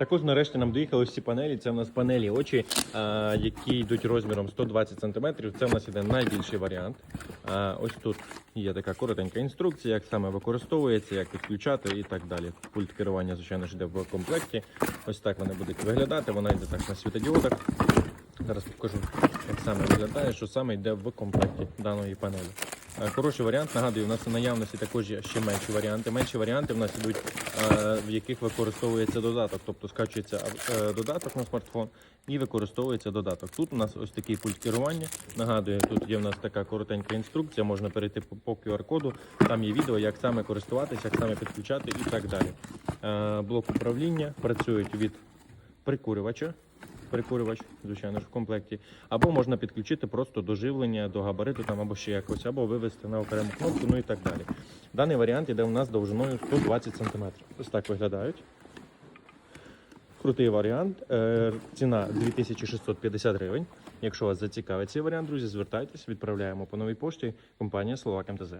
Також нарешті нам доїхали всі панелі. Це в нас панелі очі, які йдуть розміром 120 см. Це в нас іде найбільший варіант. Ось тут є така коротенька інструкція, як саме використовується, як підключати і так далі. Пульт керування, звичайно ж, йде в комплекті. Ось так вони будуть виглядати. Вона йде так на світодіодах. Зараз покажу, як саме виглядає, що саме йде в комплекті даної панелі. Е, Хороший варіант. Нагадую, у нас в наявності також є ще менші варіанти. Менші варіанти в нас ідуть, е, в яких використовується додаток, тобто скачується е, додаток на смартфон і використовується додаток. Тут у нас ось такий пульт керування. Нагадую, тут є в нас така коротенька інструкція, можна перейти по, QR-коду. Там є відео, як саме користуватися, як саме підключати і так далі. Блок управління працюють від прикурювача прикурювач, звичайно ж, в комплекті, або можна підключити просто до живлення, до габариту там або ще якось, або вивести на окрему кнопку, ну і так далі. Даний варіант іде у нас довжиною 120 см. Ось так виглядають. Крутий варіант. Е, Ціна 2650 гривень. Якщо вас зацікавить цей варіант, друзі, звертайтесь, відправляємо по новій пошті. Компанія Словак МТЗ.